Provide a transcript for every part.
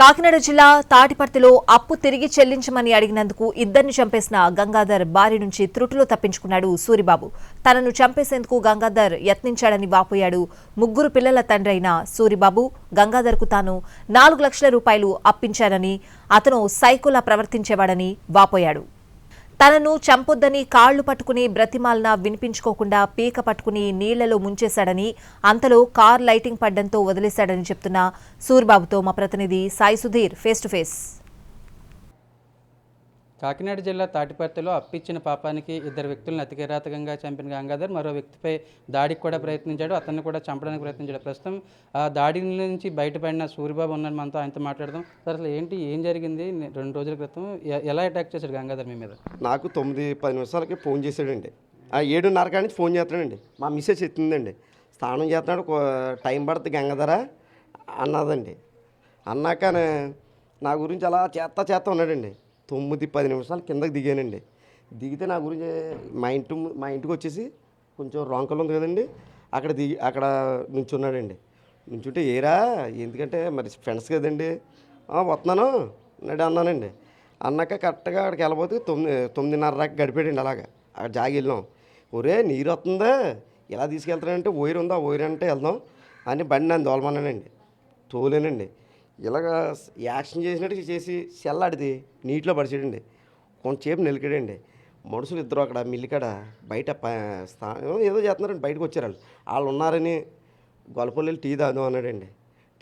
కాకినాడ జిల్లా తాటిపర్తిలో అప్పు తిరిగి చెల్లించమని అడిగినందుకు ఇద్దరిని చంపేసిన గంగాధర్ బారి నుంచి త్రుటిలో తప్పించుకున్నాడు సూరిబాబు. తనను చంపేసేందుకు గంగాధర్ యత్నించాడని వాపోయాడు. ముగ్గురు పిల్లల తండ్రి అయిన సూరిబాబు గంగాధర్కు తాను నాలుగు లక్షల రూపాయలు అప్పించానని అతను సైకోలా ప్రవర్తించేవాడని వాపోయాడు. తనను చంపొద్దని కాళ్ళు పట్టుకుని బ్రతిమాలన వినిపించుకోకుండా పీక పట్టుకుని నీళ్ళలో ముంచేశాడని అంతలో కార్ లైటింగ్ పడ్డంతో వదిలేశాడని చెప్తున్న సూర్బాబుతో మా ప్రతినిధి Sai Sudheer face to face Kakinada జిల్లా తాటిపర్తిలో అప్పిచ్చిన పాపానికి ఇద్దరు వ్యక్తులను అతికిరాతకంగా చంపిన గంగాధర్ మరో వ్యక్తిపై దాడికి కూడా ప్రయత్నించాడు. అతన్ని కూడా చంపడానికి ప్రయత్నించాడు. ప్రస్తుతం ఆ దాడి నుంచి బయటపడిన సూర్యబాబు ఉన్నాడు మనతో ఆయనతో మాట్లాడదాం. సార్ అసలు ఏంటి ఏం జరిగింది? రెండు రోజుల క్రితం ఎలా అటాక్ చేశాడు గంగాధర్ మీ మీద? నాకు తొమ్మిది పది నిమిషాలకి ఫోన్ చేశాడండి. ఆ ఏడున్నర కాడి నుంచి ఫోన్ చేస్తున్నాడండి. మా మిస్సెస్ ఎత్తిందండి స్నానం చేస్తున్నాడు టైం పడుతుంది గంగాధర అన్నదండి. అన్నాక నా గురించి అలా చేస్తా చేస్తా ఉన్నాడండి. తొమ్మిది పది నిమిషాలు కిందకి దిగానండి. దిగితే నా గురించి మా ఇంటి మా ఇంటికి వచ్చేసి కొంచెం రాంకల్ ఉంది కదండి. అక్కడ దిగి అక్కడ నుంచున్నాడండి. నుంచుంటే ఏరా ఎందుకంటే మరి ఫ్రెండ్స్ కదండి. వస్తున్నాను నడి అన్నానండి. అన్నాక కరెక్ట్గా అక్కడికి వెళ్ళబోతే తొమ్మిది తొమ్మిదిన్నర దాకా గడిపాడండి అలాగా. అక్కడ జాగి వెళ్ళాం ఒరే నీరు వస్తుందా? ఎలా తీసుకెళ్తానంటే ఓయిర్ ఉందా ఓయిర్ అంటే వెళ్దాం అని బండి నన్ను దోలమన్నానండి తోలేనండి. ఇలాగ యాక్షన్ చేసినట్టు చేసి సెల్లాడిది నీటిలో పడిచేయండి. కొంచెంసేపు నిలికాడండి. మనుషులు ఇద్దరు అక్కడ మిల్లికాడ బయట స్థానం ఏదో చేస్తున్నారండి. బయటకు వచ్చారు వాళ్ళు. వాళ్ళు ఉన్నారని గొలపల్లి వెళ్ళి టీ తాగుదాం అన్నాడండి.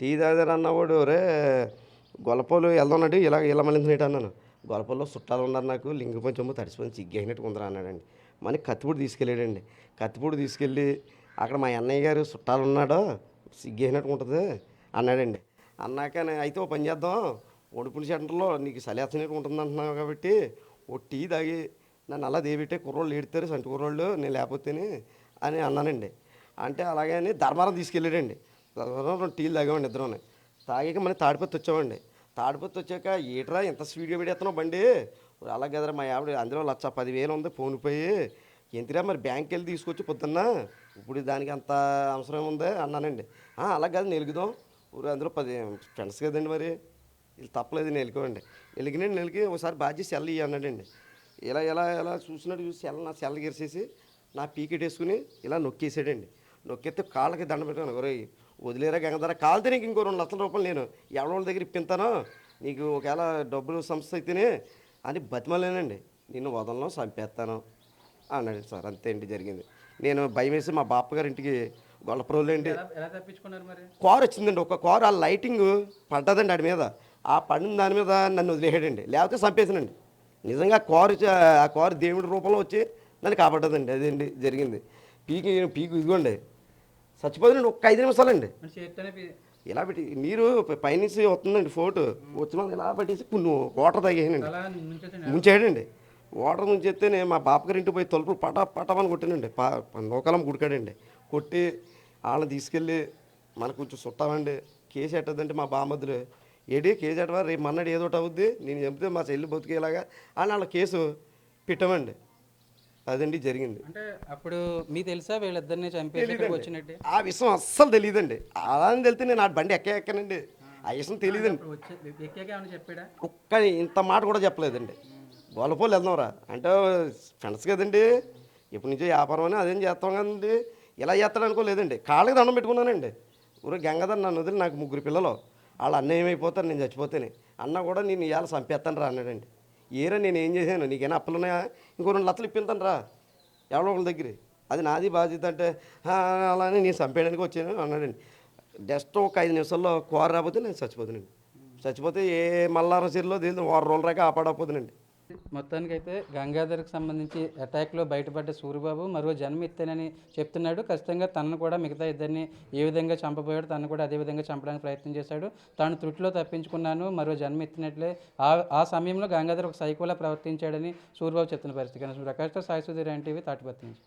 టీ తాగారు అన్నవాడు రే గొలపలు వెళ్దామండి. ఇలా ఇలా మళ్ళీ అన్నాను. గొలపల్లో చుట్టాలు ఉన్నారు నాకు. లింగ పంచము తడిసిపోయి సిగ్గైనట్టు ఉందరా అన్నాడండి. మన కత్తిపూడి తీసుకెళ్ళాడండి. కత్తిపూడి తీసుకెళ్ళి అక్కడ మా అన్నయ్య గారు చుట్టాలు ఉన్నాడో సిగ్గైనట్టు ఉంటుంది అన్నాడండి. అన్నాక నేను అయితే ఓ పని చేద్దాం. ఒడుపుల సెంటర్లో నీకు సలేసినట్టు ఉంటుంది అంటున్నావు కాబట్టి ఓ టీ తాగి నన్ను అలా దేబెట్టే కుర్రోళ్ళు ఏడుతారు సంటి కుర్రోళ్ళు నేను లేకపోతేనే అని అన్నానండి. అంటే అలాగని ధర్మారం తీసుకెళ్ళాడండి. ధర్మారం రెండు టీలు తాగామండి ఇద్దరం తాగాక మనం తాడిపత్తి వచ్చామండి. తాడిపత్తి వచ్చాక ఏట్రా ఎంత స్పీడ్గా పెడేస్తున్నావు బండి? అలా కదరా మా ఆవిడ అందులో లచ్చ పదివేలు ఉంది ఫోన్ పోయి ఎంతిరా మరి బ్యాంక్కి వెళ్ళి తీసుకొచ్చి పొద్దున్న? ఇప్పుడు దానికి అంత అవసరం ఉంది? అన్నానండి. "ఆ, అలా కాదు నెలుగుదాం ఊరు అందులో పది ఫ్రెండ్స్ కదండి మరి. వీళ్ళు తప్పలేదు నెలుకోండి. వెలిగినండి నెలికి ఒకసారి బాధ్యత సెల్ ఇయ్యి అన్నాడండి ఇలా ఇలా ఇలా చూసినట్టు చూసి సెల్ నా సెల్ గెరిసేసి నా పీకెట్ వేసుకుని ఇలా నొక్కేసాడండి. నొక్కేస్తే కాళ్ళకి దండ పెట్టాను ఒరే వదిలేరా గంగధర? కాలితే నీకు ఇంకో రెండు లక్షల రూపాయలు నేను. ఎవరి దగ్గర ఇప్పింతాను? నీకు ఒకవేళ డబ్బులు సంస్థ అయితేనే అని బతిమలేనండి. నిన్ను వదలను చంపేస్తాను. అన్నాడు సార్. అంతే అండి జరిగింది. నేను భయం వేసి మా బాపగారింటికి తప్పించుకున్నారు మరి? కారు వచ్చిందండి ఒక కారు ఆ లైటింగ్ పడ్డదండి ఆడి మీద. ఆ పడిన దాని మీద నన్ను వదిలేసాడండి లేకపోతే చంపేసానండి నిజంగా కారు ఆ కారు దేవుడి రూపంలో వచ్చి నన్ను కాపాడదండి. అదండి జరిగింది? పీకి పీకు ఇదిగోండి. చచ్చిపోతుందండి ఒక్క ఐదు నిమిషాలండి. ఇలా పెట్టి నీరు పైనుంచి వస్తుందండి ఫోటో. వచ్చిన ఇలా పెట్టేసి కొన్ని వాటర్ తాగేసానండి. నుంచొచ్చి ముంచేయడండి వాటర్ నుంచి ఎత్తేనే మా బాపగారి ఇంటికి పోయి తలుపులు పట పటమని కొట్టానండి. పా నూకలం గుడికాడండి కొట్టి వాళ్ళని తీసుకెళ్ళి మనకు కొంచెం చుట్టామండి కేసు ఎట్టదంటే మా బామద్దులు ఏడి కేసు ఎట్టవా? రేపు మన్నాడు ఏదో ఒకటి అవుద్ది. నేను చెప్తే మా చెల్లి బతికేలాగా అని వాళ్ళ కేసు పెట్టామండి. అదండి జరిగింది. అంటే అప్పుడు మీకు తెలుసా వీళ్ళిద్దరిని చంపేసి వచ్చినట్టు? ఆ విషయం అస్సలు తెలియదండి అలా అని తెలితే నేను ఆ బండి ఎక్క ఎక్కనండి. ఆ విషయం తెలియదండి ఒక్క ఇంత మాట కూడా చెప్పలేదండి. గొల్లపోలు వెళ్దాంరా అంటే ఫ్రెండ్స్ కదండి. ఇప్పటి నుంచో వ్యాపారం అని అదేం చేస్తాం కదండి. ఇలా చేస్తాడు అనుకోలేదండి కాళ్ళకి దండం పెట్టుకున్నానండి. ఊరు గంగాధర్ నన్ను వదిలి నాకు ముగ్గురు పిల్లలు. వాళ్ళు అన్న ఏమైపోతారు? నేను చచ్చిపోతేనే. అన్న కూడా నేను ఇవాళ చంపేస్తాను రా అన్నాడండి. ఏరా నేను ఏం చేశాను? నీకేనా అప్పులు ఉన్నాయా? ఇంకో రెండు లత్తలు ఇప్పింతాను రా. ఎవరో ఒకళ్ళ దగ్గర. అది నాది బాధ్యత అంటే అలానే అలా అని నేను చంపేయడానికి వచ్చాను అన్నాడండి. జస్ట్ ఒక ఐదు నిమిషాల్లో కూర రాకపోతే నేను చచ్చిపోతానండి. చచ్చిపోతే ఏ మల్లారం చీరలో తెలియదు వారం రోజుల రాక ఆపాడకపోతానండి. మొత్తానికైతే గంగాధర్కి సంబంధించి అటాక్లో బయటపడ్డ సూరిబాబు మరో జన్మ ఇస్తానని చెప్తున్నాడు. ఖచ్చితంగా తనను కూడా మిగతా ఇద్దరిని ఏ విధంగా చంపబోయాడు తను కూడా అదే విధంగా చంపడానికి ప్రయత్నం చేశాడు. తాను తృటిలో తప్పించుకున్నాను మరో జన్మ ఎత్తినట్లే. ఆ ఆ సమయంలో గంగాధర్ ఒక సైకోలా ప్రవర్తించాడని సూర్యబాబు చెప్తున్న పరిస్థితి. కానీ ప్రకాష్తో సాయి సుధీర్ ఎన్టీవీ తాటిపత్తి నుంచి.